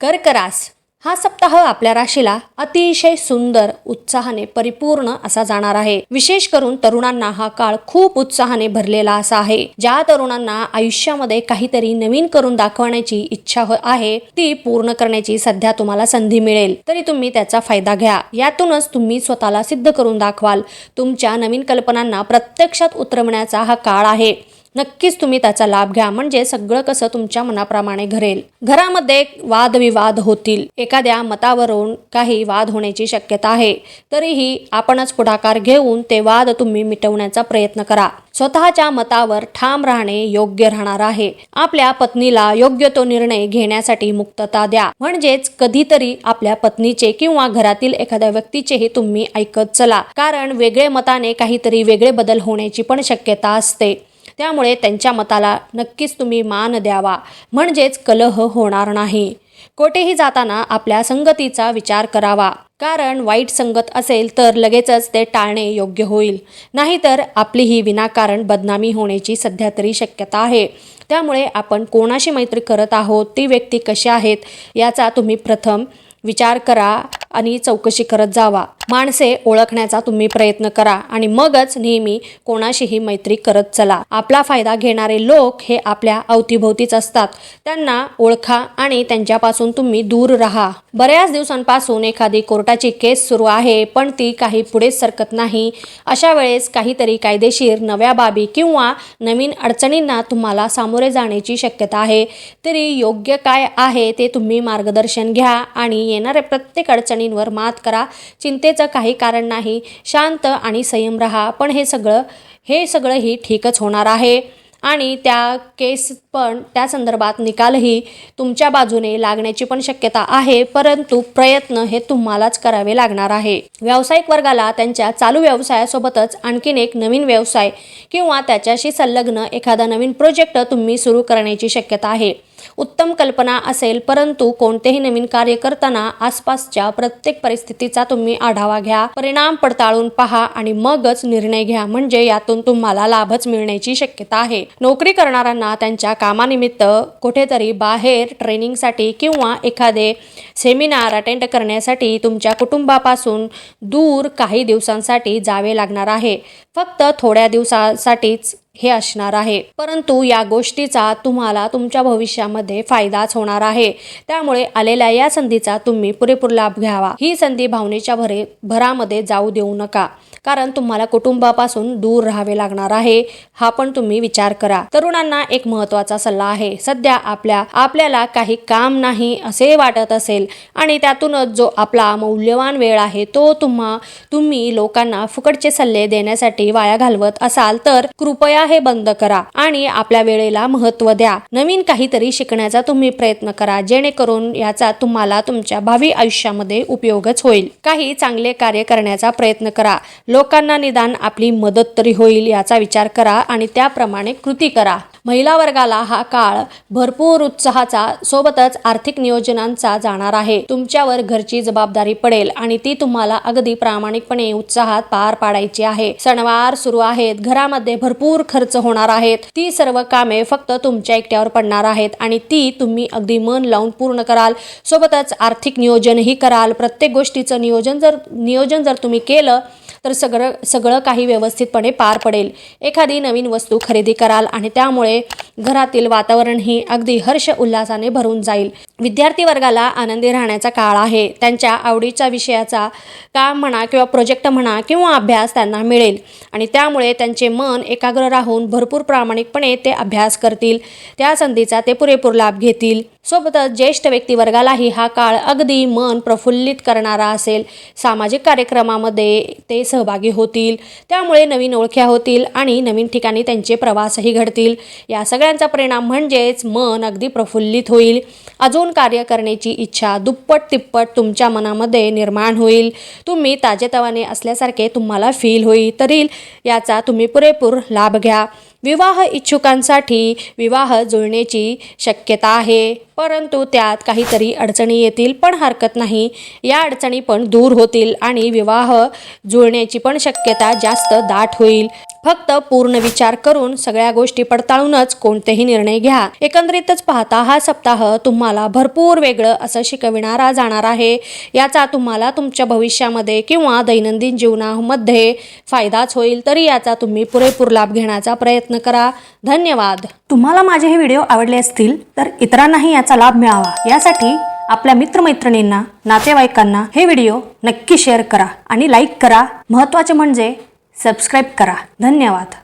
कर्करास. हा सप्ताह आपल्या राशीला अतिशय सुंदर उत्साहाने परिपूर्ण असा जाणार आहे. विशेष करून तरुणांना हा काळ खूप उत्साहाने भरलेला असा आहे. ज्या तरुणांना आयुष्यामध्ये काहीतरी नवीन करून दाखवण्याची इच्छा हो- आहे ती पूर्ण करण्याची सध्या तुम्हाला संधी मिळेल. तरी तुम्ही त्याचा फायदा घ्या. यातूनच तुम्ही स्वतःला सिद्ध करून दाखवाल. तुमच्या नवीन कल्पनांना प्रत्यक्षात उतरवण्याचा हा काळ आहे. नक्कीच तुम्ही त्याचा लाभ घ्या. म्हणजे सगळं कसं तुमच्या मनाप्रमाणे घरेल. घरामध्ये वादविवाद होतील. एखाद्या मतावरून काही वाद होण्याची शक्यता आहे. तरीही आपणच पुढाकार घेऊन ते वाद तुम्ही मिटवण्याचा प्रयत्न करा. स्वतःच्या मतावर ठाम राहणे योग्य राहणार आहे. आपल्या पत्नीला योग्य तो निर्णय घेण्यासाठी मुक्तता द्या. म्हणजेच कधीतरी आपल्या पत्नीचे किंवा घरातील एखाद्या व्यक्तीचेही तुम्ही ऐकत चला. कारण वेगळे मताने काहीतरी वेगळे बदल होण्याची पण शक्यता असते. त्यामुळे त्यांच्या मताला नक्कीच तुम्ही मान द्यावा. म्हणजेच कलह होणार नाही. कोठेही जाताना आपल्या संगतीचा विचार करावा. कारण वाईट संगत असेल तर लगेचच ते टाळणे योग्य होईल. नाहीतर आपली ही विनाकारण बदनामी होण्याची सध्या तरी शक्यता आहे. त्यामुळे आपण कोणाशी मैत्री करत आहोत ती व्यक्ती कशी आहेत याचा तुम्ही प्रथम विचार करा आणि चौकशी करत जावा. माणसे ओळखण्याचा तुम्ही प्रयत्न करा आणि मगच नेहमी कोणाशीही मैत्री करत चला. आपला फायदा घेणारे लोक हे आपल्या अवतीभोवतीच असतात. त्यांना ओळखा आणि त्यांच्यापासून तुम्ही दूर राहा. बऱ्याच दिवसांपासून एखादी कोर्टाची केस सुरू आहे पण ती काही पुढे सरकत नाही. अशा वेळेस काहीतरी कायदेशीर नव्या बाबी किंवा नवीन अडचणींना तुम्हाला सामोरे जाण्याची शक्यता आहे. तरी योग्य काय आहे ते तुम्ही मार्गदर्शन घ्या आणि येणाऱ्या प्रत्येक अडचणींवर मात करा. चिंतेत चिंतेचं काही कारण नाही. शांत आणि संयम रहा. पण हे सगळं हे सगळंही ठीकच होणार आहे. आणि त्या केस पण त्या संदर्भात निकालही तुमच्या बाजूने लागण्याची पण शक्यता आहे. परंतु प्रयत्न हे तुम्हालाच करावे लागणार आहे. व्यावसायिक वर्गाला त्यांच्या चालू व्यवसायासोबतच आणखीन एक नवीन व्यवसाय किंवा त्याच्याशी संलग्न एखादा नवीन प्रोजेक्ट तुम्ही सुरू करण्याची शक्यता आहे. उत्तम कल्पना असेल परंतु कोणतेही नवीन कार्य करताना आसपासच्या प्रत्येक परिस्थितीचा तुम्ही आढावा घ्या परिणाम पडताळून पहा आणि मगच निर्णय घ्या म्हणजे यातून तुम्हाला लाभच मिळण्याची शक्यता आहे. नोकरी करणाऱ्यांना त्यांच्या कामानिमित्त कुठेतरी बाहेर ट्रेनिंगसाठी किंवा एखादे सेमिनार अटेंड करण्यासाठी तुमच्या कुटुंबापासून दूर काही दिवसांसाठी जावे लागणार आहे. फक्त थोड्या दिवसासाठीच हे असणार आहे. परंतु या गोष्टीचा तुम्हाला तुमच्या भविष्यामध्ये फायदाच होणार आहे. त्यामुळे आलेल्या या संधीचा तुम्ही पुरेपूर लाभ घ्यावा. ही संधी भावनेच्या भरे भरामध्ये जाऊ देऊ नका. कारण तुम्हाला कुटुंबापासून दूर राहावे लागणार आहे. हा पण तुम्ही विचार करा. तरुणांना एक महत्त्वाचा सल्ला आहे. सध्या आपल्या आपल्याला काही काम नाही असे वाटत असेल आणि त्यातूनच जो आपला मौल्यवान वेळ आहे तो तुम्हा तुम्ही लोकांना फुकटचे सल्ले देण्यासाठी वाया घालवत असाल तर कृपया हे बंद करा आणि आपल्या वेळेला महत्त्व द्या. नवीन काहीतरी शिकण्याचा तुम्ही प्रयत्न करा जेणेकरून याचा तुम्हाला तुमच्या भावी आयुष्यामध्ये उपयोगच होईल. काही चांगले कार्य करण्याचा प्रयत्न करा. लोकांना निदान आपली मदत तरी होईल याचा विचार करा आणि त्याप्रमाणे कृती करा. महिला वर्गाला हा काळ भरपूर उत्साहाचा सोबतच आर्थिक नियोजनांचा जाणार आहे. तुमच्यावर घरची जबाबदारी पडेल आणि ती तुम्हाला अगदी प्रामाणिकपणे उत्साहात पार पाडायची आहे. सणवार सुरू आहेत घरामध्ये भरपूर खर्च होणार आहेत. ती सर्व कामे फक्त तुमच्या एकट्यावर पडणार आहेत आणि ती तुम्ही अगदी मन लावून पूर्ण कराल. सोबतच आर्थिक नियोजनही कराल. प्रत्येक गोष्टीचं नियोजन जर नियोजन जर तुम्ही केलं तर सगळं सगळं काही व्यवस्थितपणे पार पडेल. एखादी नवीन वस्तू खरेदी कराल आणि त्यामुळे घरातील वातावरणही अगदी हर्ष उल्हासाने भरून जाईल. विद्यार्थी वर्गाला आनंदी राहण्याचा काळ आहे. त्यांच्या आवडीच्या विषयाचा काम म्हणा किंवा प्रोजेक्ट म्हणा किंवा अभ्यास त्यांना मिळेल. आणि त्यामुळे त्यांचे मन एकाग्र राहून भरपूर प्रामाणिकपणे ते अभ्यास करतील. त्या संधीचा ते पुरेपूर लाभ घेतील. सोबतच ज्येष्ठ व्यक्तिवर्गालाही हा काळ अगदी मन प्रफुल्लित करणारा असेल. सामाजिक कार्यक्रमामध्ये ते सहभागी होतील. त्यामुळे नवीन ओळख्या होतील आणि नवीन ठिकाणी त्यांचे प्रवासही घडतील. या सगळ्यांचा परिणाम म्हणजेच मन अगदी प्रफुल्लित होईल. अजून कार्य करण्याची इच्छा दुप्पट तिप्पट तुमच्या मनामध्ये निर्माण होईल. तुम्ही ताजेतवाने असल्यासारखे तुम्हाला फील होईल. तरी याचा तुम्ही पुरेपूर लाभ घ्या. विवाह इच्छुकांसाठी विवाह जुळण्याची शक्यता आहे. परंतु त्यात काहीतरी अडचणी येतील पण हरकत नाही. या अडचणी पण दूर होतील आणि विवाह जुळण्याची पण शक्यता जास्त दाट होईल. फक्त पूर्ण विचार करून सगळ्या गोष्टी पडताळूनच कोणतेही निर्णय घ्या. एकंदरीतच पाहता हा सप्ताह तुम्हाला भरपूर वेगळं असं शिकविणारा जाणार आहे. याचा तुम्हाला तुमच्या भविष्यामध्ये किंवा दैनंदिन जीवनामध्ये फायदाच होईल तरी याचा तुम्ही पुरेपूर लाभ घेण्याचा प्रयत्न करा. धन्यवाद. तुम्हाला माझे हे व्हिडिओ आवडले असतील तर इतरांनाही याचा लाभ मिळावा. यासाठी आपल्या मित्रमैत्रिणींना नातेवाईकांना हे व्हिडिओ नक्की शेअर करा आणि लाईक करा. महत्त्वाचे म्हणजे सबस्क्राईब करा. धन्यवाद.